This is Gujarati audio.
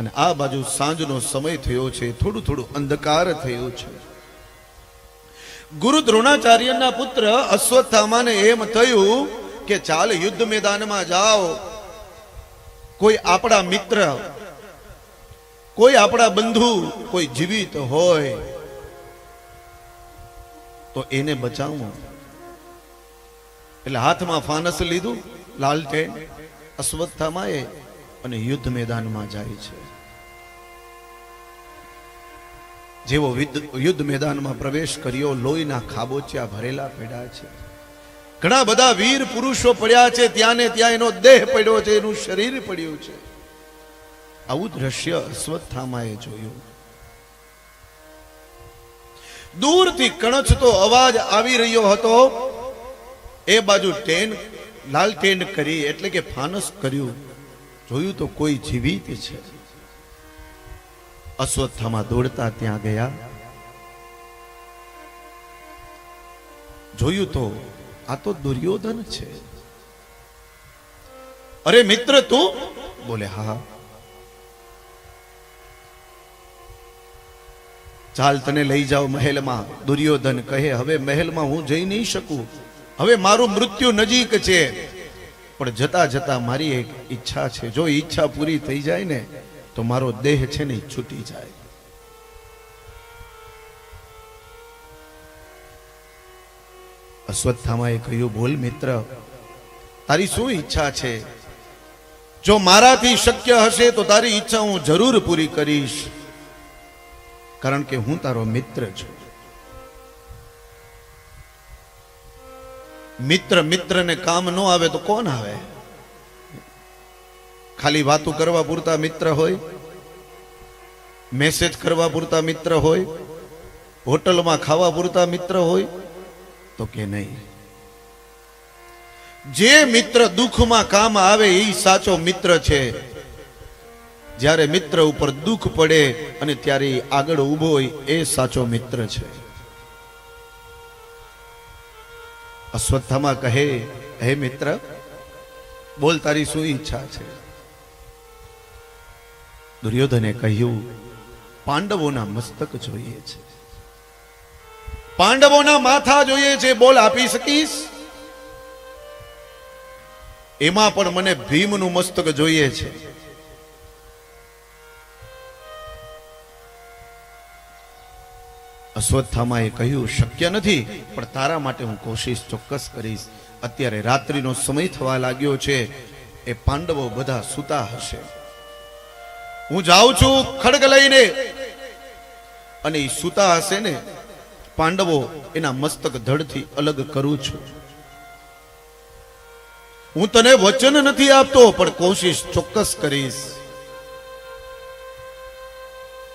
અને આ બાજુ સાંજનો સમય થયો છે, થોડું થોડું અંધકાર થયો છે. ગુરુ દ્રોણાચાર્યના પુત્ર અશ્વત્થામાને એમ થયું કે ચાલ યુદ્ધ મેદાનમાં જાઓ. કોઈ આપણા મિત્ર, કોઈ આપણા બંધુ, કોઈ જીવિત હોય તો એને બચાવવું. એટલે હાથમાં ફાનસ લીધું લાલટેન અશ્વત્થામાએ અને યુદ્ધ મેદાનમાં જાય છે. જેવો યુદ્ધ મેદાનમાં પ્રવેશ કર્યો, લોહીના ખાબોચિયા ભરેલા પડ્યા છે. ઘણા બધા વીર પુરુષો પડ્યા છે ત્યાં ને ત્યાં એનો દેહ પડ્યો છે, એનું શરીર પડ્યું છે. આવું દ્રશ્ય અશ્વત્થામાએ જોયું. દૂરથી કણછતો અવાજ આવી રહ્યો હતો. એ બાજુ ટેન, લાલ ટેન કરી, એટલે કે ફાનસ કર્યું. જોયું તો કોઈ જીવિત છે. અશ્વત્થામાં દોડતા ત્યાં ગયા. જોયું તો આ તો દુર્યોધન છે. અરે મિત્ર તું, બોલે, હા ચાલ તને લઈ જાઓ મહેલમાં. દુર્યોધન કહે, હવે મહેલમાં હું જઈ નહીં શકું. હવે મારું મૃત્યુ નજીક છે. પણ જતા જતા મારી એક ઈચ્છા છે. જો ઈચ્છા પૂરી થઈ જાય ને, તો મારો દેહ છે ને છૂટી જાય. અશ્વત્થામાએ કહ્યું, બોલ મિત્ર, તારી શું ઈચ્છા છે? જો મારાથી શક્ય હશે તો તારી ઈચ્છા હું જરૂર પૂરી કરીશ. કારણ કે હું તારો મિત્ર છું. મિત્ર મિત્રને કામ ન આવે તો કોણ આવે? ખાલી વાતો કરવા પૂરતા મિત્ર હોય? મેસેજ કરવા પૂરતા મિત્ર હોય? હોટલમાં ખાવા પૂરતા મિત્ર હોય? તો કે નહીં. જે મિત્ર દુઃખમાં કામ આવે એ સાચો મિત્ર છે. જ્યારે મિત્ર ઉપર દુઃખ પડે અને ત્યારે આગળ ઊભો હોય, એ સાચો મિત્ર છે. અશ્વત્થામાં કહે, હે મિત્ર, બોલ તારી શું ઈચ્છા છે? દુર્યોધને કહ્યું, પાંડવોના મસ્તક જોઈએ છે. પાંડવોના માથા જોઈએ છે, બોલ આપી શકીશ? એમાં પણ મને ભીમનું મસ્તક જોઈએ છે. અશ્વત્થામાએ કહ્યું, શક્ય નથી, પણ તારા માટે હું કોશિશ ચોક્કસ કરીશ. અત્યારે રાત્રિનો સમય થવા લાગ્યો છે. એ પાંડવો બધા સૂતા હશે. હું જાઉં છું ખડગ લઈને. અને એ સૂતા હશે ને, પાંડવો એના મસ્તક ધડથી અલગ કરું છું. હું તને વચન નથી આપતો, પણ કોશિશ ચોક્કસ કરીશ.